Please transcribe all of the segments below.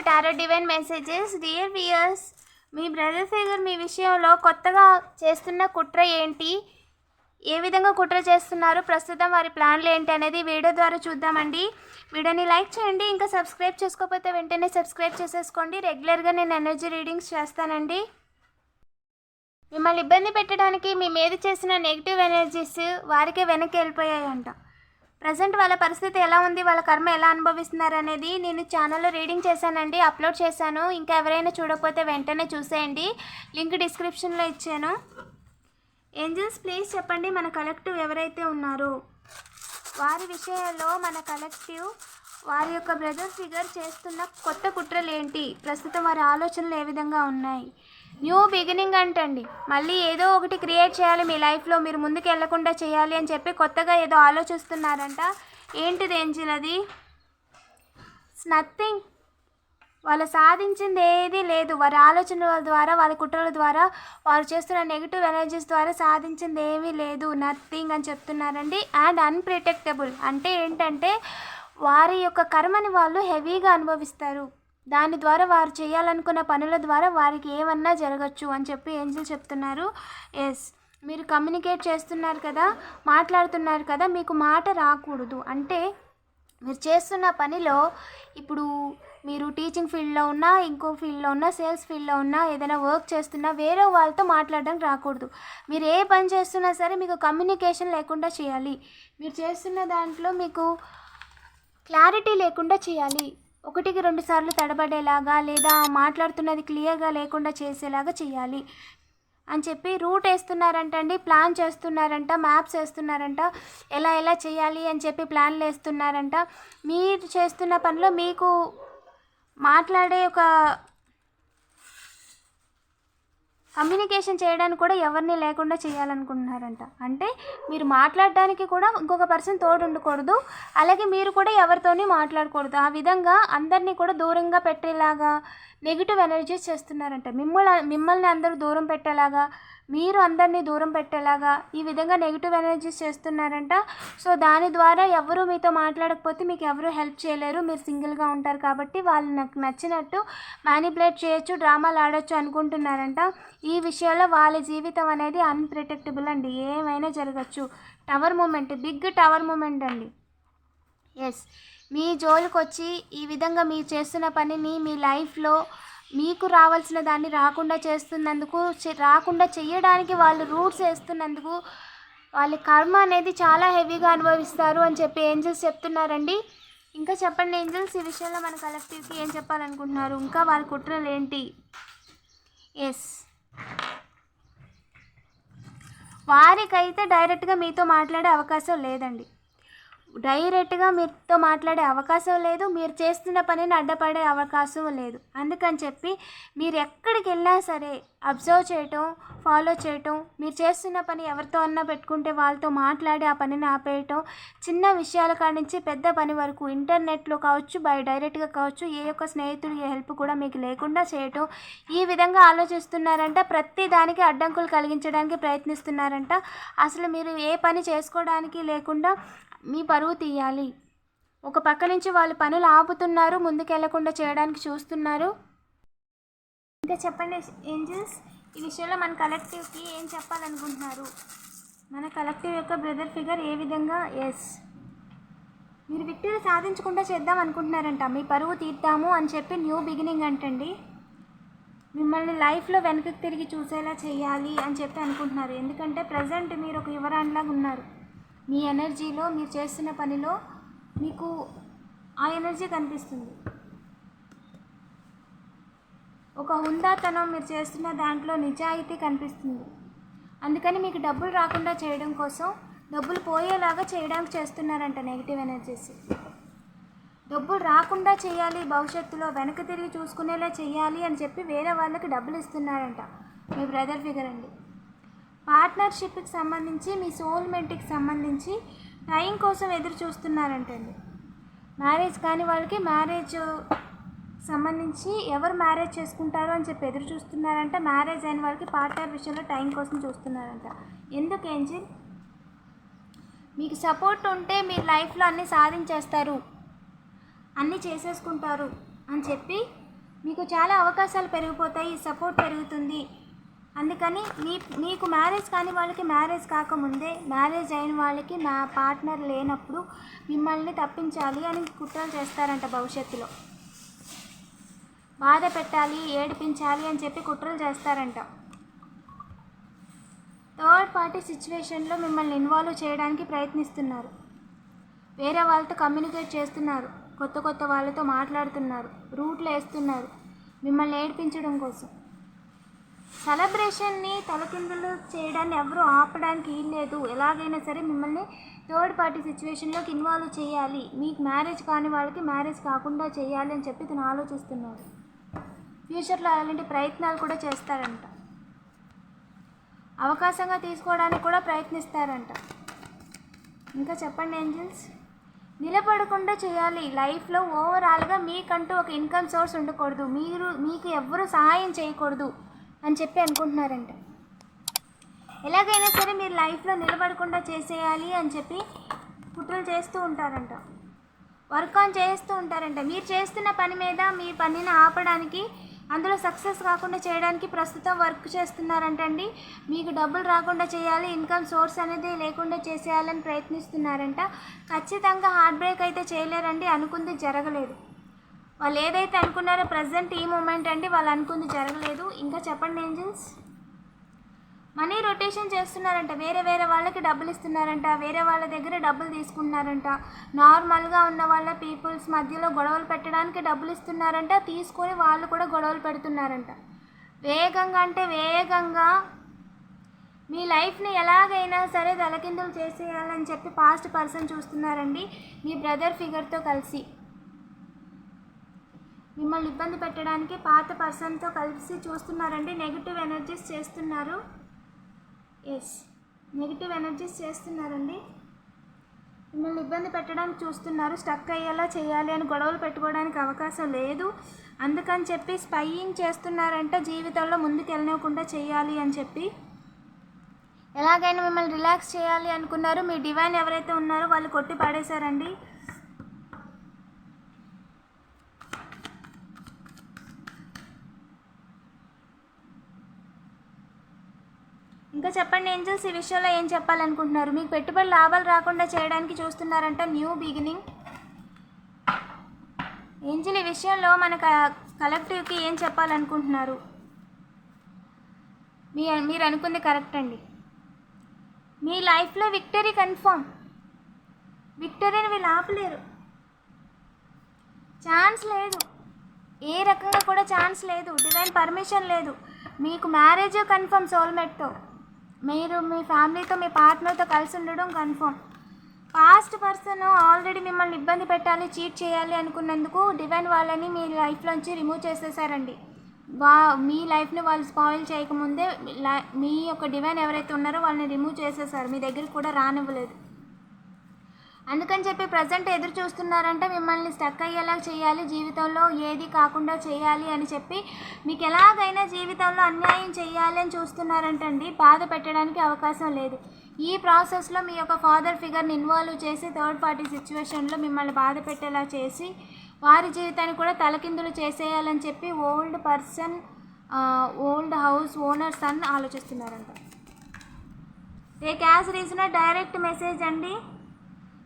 To tarot divine messages dear viewers me brother figure మీ విషయంలో కొత్తగా చేస్తున్న కుట్ర ఏంటి? ఏ విధంగా కుట్ర చేస్తున్నారు? ప్రస్తుతం వారి ప్లాన్లు ఏంటి అనేది వీడియో ద్వారా చూద్దామండి. వీడియోని లైక్ చేయండి ఇంకా సబ్స్క్రైబ్ చేసుకోకపోతే వెంటనే సబ్స్క్రైబ్ చేసేసుకోండి. రెగ్యులర్గా నేను ఎనర్జీ రీడింగ్స్ చేస్తానండి. మిమ్మల్ని ఇబ్బంది పెట్టడానికి మీ మీద చేసిన నెగిటివ్ ఎనర్జీస్ వారికే వెనక్కి వెళ్ళిపోయాయంట. ప్రజెంట్ వాళ్ళ పరిస్థితి ఎలా ఉంది? వాళ్ళ కర్మ ఎలా అనుభవిస్తున్నారు అనేది నేను ఛానల్లో రీడింగ్ చేశానండి అప్లోడ్ చేశాను. ఇంకా ఎవరైనా చూడకపోతే వెంటనే చూసేయండి. లింక్ డిస్క్రిప్షన్లో ఇచ్చాను. ఏంజల్స్ ప్లీజ్ చెప్పండి మన కలెక్టివ్ ఎవరైతే ఉన్నారో. వారి విషయాల్లో మన కలెక్టివ్ వారి యొక్క బ్రదర్ ఫిగర్ చేస్తున్న కొత్త కుట్రలు ఏంటి? ప్రస్తుతం వారి ఆలోచనలు ఏ విధంగా ఉన్నాయి? న్యూ బిగినింగ్ అంటండి. మళ్ళీ ఏదో ఒకటి క్రియేట్ చేయాలి మీ లైఫ్లో మీరు ముందుకు వెళ్ళకుండా చేయాలి అని చెప్పి కొత్తగా ఏదో ఆలోచిస్తున్నారంట. ఏంటిది ఏంచినది నథింగ్ వాళ్ళు సాధించింది ఏదీ లేదు. వారి ఆలోచనల ద్వారా వారి కుట్రల ద్వారా వారు చేస్తున్న నెగిటివ్ ఎనర్జీస్ ద్వారా సాధించింది ఏమీ లేదు. నథింగ్ అని చెప్తున్నారండి. అండ్ అన్ప్రిటెక్టబుల్ అంటే ఏంటంటే వారి యొక్క కర్మని వాళ్ళు హెవీగా అనుభవిస్తారు. దాని ద్వారా వారు చేయాలనుకున్న పనుల ద్వారా వారికి ఏమన్నా జరగచ్చు అని చెప్పి ఏంజిల్ చెప్తున్నారు. ఎస్ మీరు కమ్యూనికేట్ చేస్తున్నారు కదా మాట్లాడుతున్నారు కదా మీకు మాట రాకూడదు. అంటే మీరు చేస్తున్న పనిలో ఇప్పుడు మీరు టీచింగ్ ఫీల్డ్లో ఉన్నా ఇంకో ఫీల్డ్లో ఉన్నా సేల్స్ ఫీల్డ్లో ఉన్నా ఏదైనా వర్క్ చేస్తున్నా వేరే వాళ్ళతో మాట్లాడడానికి రాకూడదు. మీరు ఏ పని చేస్తున్నా సరే మీకు కమ్యూనికేషన్ లేకుండా చేయాలి. మీరు చేస్తున్న దాంట్లో మీకు క్లారిటీ లేకుండా చేయాలి. ఒకటికి రెండు సార్లు తడబడేలాగా లేదా మాట్లాడుతున్నది క్లియర్గా లేకుండా చేసేలాగా చేయాలి అని చెప్పి రూట్ వేస్తున్నారంటండి ప్లాన్ చేస్తున్నారంట మ్యాప్స్ వేస్తున్నారంట ఎలా ఎలా చేయాలి అని చెప్పి ప్లాన్లు వేస్తున్నారంట. మీరు చేస్తున్న పనిలో మీకు మాట్లాడే ఒక కమ్యూనికేషన్ చేయడానికి కూడా ఎవరిని లేకుండా చేయాలనుకుంటున్నారంట. అంటే మీరు మాట్లాడడానికి కూడా ఇంకొక పర్సన్ తోడు ఉండకూడదు. అలాగే మీరు కూడా ఎవరితోని మాట్లాడకూడదు. ఆ విధంగా అందరినీ కూడా దూరంగా పెట్టేలాగా నెగిటివ్ ఎనర్జీస్ చేస్తున్నారంట. మిమ్మల్ని మిమ్మల్ని అందరూ దూరం పెట్టేలాగా మీరు అందరినీ దూరం పెట్టేలాగా ఈ విధంగా నెగిటివ్ ఎనర్జీస్ చేస్తున్నారంట. సో దాని ద్వారా ఎవరు మీతో మాట్లాడకపోతే మీకు ఎవరు హెల్ప్ చేయలేరు. మీరు సింగిల్గా ఉంటారు కాబట్టి వాళ్ళు నాకు నచ్చినట్టు మ్యానిపులేట్ చేయొచ్చు డ్రామాలు ఆడొచ్చు అనుకుంటున్నారంట. ఈ విషయంలో వాళ్ళ జీవితం అనేది అన్ప్రిటెక్టబుల్ అండి. ఏమైనా జరగచ్చు. Tower moment big tower moment అండి. ఎస్ మీ జోలికొచ్చి ఈ విధంగా మీరు చేస్తున్న పనిని మీ లైఫ్లో మీకు రావాల్సిన దాన్ని రాకుండా చేస్తున్నందుకు రాకుండా చేయడానికి వాళ్ళు రూట్స్ వేస్తున్నందుకు వాళ్ళ కర్మ అనేది చాలా హెవీగా అనుభవిస్తారు అని చెప్పి ఏంజల్స్ చెప్తున్నారండి. ఇంకా చెప్పండి ఏంజల్స్ ఈ విషయంలో మన కలెక్టివ్కి ఏం చెప్పాలనుకుంటున్నారు? ఇంకా వాళ్ళ కుట్రలు ఏంటి? ఎస్. వారికైతే డైరెక్ట్గా మీతో మాట్లాడే అవకాశం లేదండి. డైరెక్ట్గా మీతో మాట్లాడే అవకాశం లేదు. మీరు చేస్తున్న పనిని అడ్డపడే అవకాశం లేదు. అందుకని చెప్పి మీరు ఎక్కడికి వెళ్ళినా సరే అబ్జర్వ్ చేయటం ఫాలో చేయటం మీరు చేస్తున్న పని ఎవరితో అన్నా పెట్టుకుంటే వాళ్ళతో మాట్లాడి ఆ పనిని ఆపేయటం చిన్న విషయాల కాడ నుంచి పెద్ద పని వరకు ఇంటర్నెట్లో కావచ్చు బై డైరెక్ట్గా కావచ్చు ఏ ఒక్క స్నేహితుడి హెల్ప్ కూడా మీకు లేకుండా చేయటం ఈ విధంగా ఆలోచిస్తున్నారంట. ప్రతి దానికి అడ్డంకులు కలిగించడానికి ప్రయత్నిస్తున్నారంట. అసలు మీరు ఏ పని చేసుకోవడానికి లేకుండా మీ పరువు తీయాలి. ఒక పక్క నుంచి వాళ్ళు పనులు ఆపుతున్నారు ముందుకెళ్ళకుండా చేయడానికి చూస్తున్నారు. ఇంకా చెప్పండి ఏంజల్స్? ఈ విషయంలో మన కలెక్టివ్కి ఏం చెప్పాలనుకుంటున్నారు? మన కలెక్టివ్ యొక్క బ్రదర్ ఫిగర్ ఏ విధంగా? ఎస్. మీరు విక్టరీ సాధించకుండా చేద్దాం అనుకుంటున్నారంట. మీ పరువు తీద్దాము అని చెప్పి న్యూ బిగినింగ్ అంటండి. మిమ్మల్ని లైఫ్లో వెనక్కి తిరిగి చూసేలా చేయాలి అని చెప్పి అనుకుంటున్నారు. ఎందుకంటే ప్రజెంట్ మీరు ఒక యువరాణిలాగా ఉన్నారు. మీ ఎనర్జీలో మీరు చేస్తున్న పనిలో మీకు ఆ ఎనర్జీ కనిపిస్తుంది. ఒక హుందాతనం మీరు చేస్తున్న దాంట్లో నిజాయితీ కనిపిస్తుంది. అందుకని మీకు డబ్బులు రాకుండా చేయడం కోసం డబ్బులు పోయేలాగా చేయడానికి చేస్తున్నారంట నెగిటివ్ ఎనర్జీస్. డబ్బులు రాకుండా చేయాలి భవిష్యత్తులో వెనక్కి తిరిగి చూసుకునేలా చేయాలి అని చెప్పి వేరే వాళ్ళకి డబ్బులు ఇస్తున్నారంట. మీ బ్రదర్ ఫిగర్ అండి. పార్ట్నర్షిప్కి సంబంధించి మీ సోల్మెంట్కి సంబంధించి టైం కోసం ఎదురు చూస్తున్నారంటండి. మ్యారేజ్ కాని వాళ్ళకి మ్యారేజ్ సంబంధించి ఎవరు మ్యారేజ్ చేసుకుంటారు అని చెప్పి ఎదురు చూస్తున్నారంట. మ్యారేజ్ అయిన వాళ్ళకి పార్ట్నర్ విషయంలో టైం కోసం చూస్తున్నారంట. ఎందుకు ఏంజిల్? మీకు సపోర్ట్ ఉంటే మీరు లైఫ్లో అన్నీ సాధించేస్తారు అన్నీ చేసేసుకుంటారు అని చెప్పి మీకు చాలా అవకాశాలు పెరిగిపోతాయి సపోర్ట్ పెరుగుతుంది. అందుకని మీ మీకు మ్యారేజ్ కాని వాళ్ళకి మ్యారేజ్ కాకముందే మ్యారేజ్ అయిన వాళ్ళకి మా పార్ట్నర్ లేనప్పుడు మిమ్మల్ని తప్పించాలి అని కుట్రలు చేస్తారంట భవిష్యత్తులో. బాధ పెట్టాలి ఏడిపించాలి అని చెప్పి కుట్రలు చేస్తారంట. థర్డ్ పార్టీ సిచ్యువేషన్లో మిమ్మల్ని ఇన్వాల్వ్ చేయడానికి ప్రయత్నిస్తున్నారు. వేరే వాళ్ళతో కమ్యూనికేట్ చేస్తున్నారు. కొత్త కొత్త వాళ్ళతో మాట్లాడుతున్నారు. రూట్లు వేస్తున్నారు. మిమ్మల్ని ఏడిపించడం కోసం. సెలబ్రేషన్ని తలకిందులు చేయడాన్ని ఎవరు ఆపడానికి లేదు. ఎలాగైనా సరే మిమ్మల్ని థర్డ్ పార్టీ సిచ్యువేషన్లోకి ఇన్వాల్వ్ చేయాలి. మీకు మ్యారేజ్ కాని వాళ్ళకి మ్యారేజ్ కాకుండా చేయాలి అని చెప్పి తను ఆలోచిస్తున్నాడు. ఫ్యూచర్లో అలాంటి ప్రయత్నాలు కూడా చేస్తారంట. అవకాశంగా తీసుకోవడానికి కూడా ప్రయత్నిస్తారంట. ఇంకా చెప్పండి ఏంజిల్స్? నిలబడకుండా చేయాలి. లైఫ్లో ఓవరాల్గా మీకంటూ ఒక ఇన్కమ్ సోర్స్ ఉండకూడదు. మీరు మీకు ఎవ్వరూ సహాయం చేయకూడదు. అని చెప్పి అనుకుంటున్నారంట. ఎలాగైనా సరే మీరు లైఫ్లో నిలబడకుండా చేసేయాలి అని చెప్పి కుట్రలు చేస్తూ ఉంటారంట. వర్క్ ఆన్ చేస్తూ ఉంటారంట. మీరు చేస్తున్న పని మీద మీ పనిని ఆపడానికి అందులో సక్సెస్ కాకుండా చేయడానికి ప్రస్తుతం వర్క్ చేస్తున్నారంటండి. మీకు డబ్బులు రాకుండా చేయాలి ఇన్కమ్ సోర్స్ అనేది లేకుండా చేసేయాలని ప్రయత్నిస్తున్నారంట. ఖచ్చితంగా హార్ట్ బ్రేక్ అయితే చేయలేరండి అనుకుంది జరగలేదు. వాళ్ళు ఏదైతే అనుకున్నారో ప్రజెంట్ ఈ మూమెంట్ అండి వాళ్ళు అనుకుంది జరగలేదు. ఇంకా చెప్పండి ఏంజిల్స్? మనీ రొటేషన్ చేస్తున్నారంట. వేరే వేరే వాళ్ళకి డబ్బులు ఇస్తున్నారంట. వేరే వాళ్ళ దగ్గర డబ్బులు తీసుకుంటున్నారంట. నార్మల్గా ఉన్న వాళ్ళ పీపుల్స్ మధ్యలో గొడవలు పెట్టడానికి డబ్బులు ఇస్తున్నారంట. తీసుకొని వాళ్ళు కూడా గొడవలు పెడుతున్నారంట. వేగంగా అంటే వేగంగా మీ లైఫ్ని ఎలాగైనా సరే తలకిందులు చేసేయాలని చెప్పి పాస్ట్ పర్సన్ చూస్తున్నారండి. మీ బ్రదర్ ఫిగర్తో కలిసి. మిమ్మల్ని ఇబ్బంది పెట్టడానికి పాత పర్సన్తో కలిసి చూస్తున్నారండి. నెగిటివ్ ఎనర్జీస్ చేస్తున్నారు. ఎస్ నెగిటివ్ ఎనర్జీస్ చేస్తున్నారండి. మిమ్మల్ని ఇబ్బంది పెట్టడానికి చూస్తున్నారు. స్టక్ అయ్యేలా చేయాలి అని గొడవలు పెట్టుకోవడానికి అవకాశం లేదు. అందుకని చెప్పి స్పైయింగ్ చేస్తున్నారంటే జీవితంలో ముందుకు వెళ్ళనివ్వకుండా చేయాలి అని చెప్పి. ఎలాగైనా మిమ్మల్ని రిలాక్స్ చేయాలి అనుకున్నారు. మీ డివైన్ ఎవరైతే ఉన్నారో వాళ్ళు కొట్టి పడేశారండి. ఇంకా చెప్పండి ఏంజల్స్ ఈ విషయంలో ఏం చెప్పాలనుకుంటున్నారు? మీకు పెట్టుబడి లాభాలు రాకుండా చేయడానికి చూస్తున్నారంట న్యూ బిగినింగ్. ఏంజల్ ఈ విషయంలో మన క- కలెక్టివ్కి ఏం చెప్పాలనుకుంటున్నారు? మీ మీరు అనుకుంది కరెక్ట్ అండి. మీ లైఫ్లో విక్టరీ కన్ఫర్మ్ విక్టరీని వీళ్ళు ఆపలేరు. ఛాన్స్ లేదు. ఏ రకంగా కూడా ఛాన్స్ లేదు. డివైన్ పర్మిషన్ లేదు. మీకు మ్యారేజ్ కన్ఫర్మ్ సోల్మేట్తో. మీరు మీ ఫ్యామిలీతో మీ పార్ట్నర్తో కలిసి ఉండడం కన్ఫర్మ్. పాస్ట్ పర్సన్ ఆల్రెడీ మిమ్మల్ని ఇబ్బంది పెట్టాలి చీట్ చేయాలి అనుకున్నందుకు డివైన్ వాళ్ళని మీ లైఫ్లోంచి రిమూవ్ చేసేసారండి. వా మీ లైఫ్ని వాళ్ళు స్పాయిల్ చేయకముందే మీ యొక్క డివైన్ ఎవరైతే ఉన్నారో వాళ్ళని రిమూవ్ చేసేసారు. మీ దగ్గరికి కూడా రానివ్వలేదు. అందుకని చెప్పి ప్రజెంట్ ఎదురు చూస్తున్నారంటే మిమ్మల్ని స్టక్ అయ్యేలా చేయాలి జీవితంలో ఏది కాకుండా చేయాలి అని చెప్పి మీకు ఎలాగైనా జీవితంలో అన్యాయం చేయాలి అని చూస్తున్నారంటండి. బాధ పెట్టడానికి అవకాశం లేదు. ఈ ప్రాసెస్లో మీ యొక్క ఫాదర్ ఫిగర్ని ఇన్వాల్వ్ చేసి థర్డ్ పార్టీ సిచ్యువేషన్లో మిమ్మల్ని బాధ పెట్టేలా చేసి వారి జీవితాన్ని కూడా తలకిందులు చేసేయాలని చెప్పి old person old house owners అని ఆలోచిస్తున్నారంట. A cash reason direct message అండి?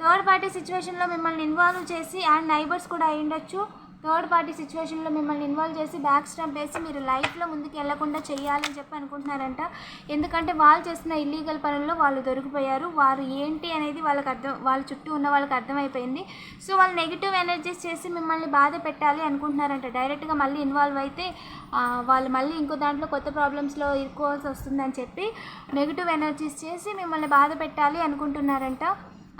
థర్డ్ పార్టీ సిచ్యువేషన్లో మిమ్మల్ని ఇన్వాల్వ్ చేసి అండ్ నైబర్స్ కూడా అయి ఉండొచ్చు. థర్డ్ పార్టీ సిచ్యువేషన్లో మిమ్మల్ని ఇన్వాల్వ్ చేసి బ్యాక్ స్టాంప్ వేసి మీరు లైఫ్లో ముందుకు వెళ్ళకుండా చేయాలని చెప్పి అనుకుంటున్నారంట. ఎందుకంటే వాళ్ళు చేసిన ఇల్లీగల్ పనుల్లో వాళ్ళు దొరికిపోయారు. వారు ఏంటి అనేది వాళ్ళకి అర్థం వాళ్ళ చుట్టూ ఉన్న వాళ్ళకి అర్థమైపోయింది. సో వాళ్ళు నెగిటివ్ ఎనర్జీస్ చేసి మిమ్మల్ని బాధ పెట్టాలి అనుకుంటున్నారంట. డైరెక్ట్గా మళ్ళీ ఇన్వాల్వ్ అయితే వాళ్ళు మళ్ళీ ఇంకో దాంట్లో కొత్త ప్రాబ్లమ్స్లో ఇరుకోవాల్సి వస్తుందని చెప్పి నెగిటివ్ ఎనర్జీస్ చేసి మిమ్మల్ని బాధ పెట్టాలి అనుకుంటున్నారంట.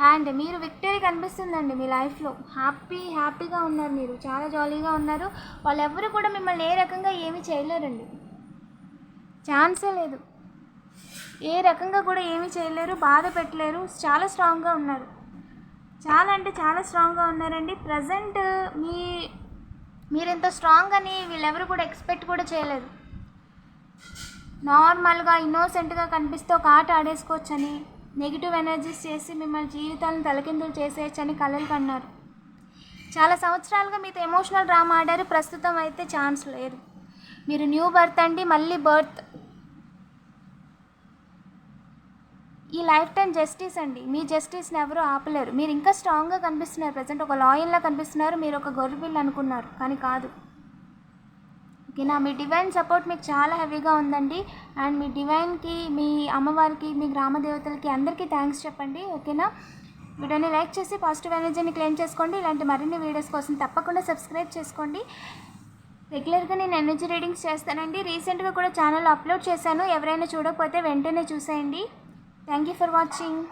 అండ్ మీరు విక్టరీ కనిపిస్తుందండి మీ లైఫ్లో హ్యాపీ హ్యాపీగా ఉన్నారు మీరు. చాలా జాలీగా ఉన్నారు. వాళ్ళెవ్వరూ కూడా మిమ్మల్ని ఏ రకంగా ఏమీ చేయలేరండి. ఛాన్సే లేదు. ఏ రకంగా కూడా ఏమీ చేయలేరు. బాధ పెట్టలేరు. చాలా స్ట్రాంగ్గా ఉన్నారు. చాలా అంటే చాలా స్ట్రాంగ్గా ఉన్నారండి. ప్రజెంట్ మీ మీరు ఇంత స్ట్రాంగ్ అని వీళ్ళెవరు కూడా ఎక్స్పెక్ట్ కూడా చేయలేదు. నార్మల్గా ఇన్నోసెంట్గా కనిపిస్తే ఒక ఆట ఆడేసుకోవచ్చని. నెగిటివ్ ఎనర్జీస్ చేసి మిమ్మల్ని జీవితాలను తలకిందులు చేసేయచ్చని కలలు కన్నారు. చాలా సంవత్సరాలుగా మీతో ఎమోషనల్ డ్రామా ఆడారు. ప్రస్తుతం అయితే ఛాన్స్ లేదు. మీరు న్యూ బర్త్ అండి మళ్ళీ బర్త్ ఈ లైఫ్ టైం జస్టిస్ అండి. మీ జస్టిస్ని ఎవరు ఆపలేరు. మీరు ఇంకా స్ట్రాంగ్గా కనిపిస్తున్నారు. ప్రజెంట్ ఒక లాయన్లా కనిపిస్తున్నారు. మీరు ఒక గొర్రెపిల్ల అనుకున్నారు. కానీ కాదు. ఓకేనా మీ డివైన్ సపోర్ట్ మీకు చాలా హెవీగా ఉందండి. అండ్ మీ డివైన్కి మీ అమ్మవారికి మీ గ్రామ దేవతలకి అందరికీ థ్యాంక్స్ చెప్పండి ఓకేనా వీడియోని లైక్ చేసి పాజిటివ్ ఎనర్జీని క్లెయిమ్ చేసుకోండి. ఇలాంటి మరిన్ని వీడియోస్ కోసం తప్పకుండా సబ్స్క్రైబ్ చేసుకోండి. రెగ్యులర్గా నేను ఎనర్జీ రీడింగ్స్ చేస్తానండి. రీసెంట్గా కూడా ఛానల్ అప్లోడ్ చేశాను. ఎవరైనా చూడకపోతే వెంటనే చూసేయండి. Thank you for watching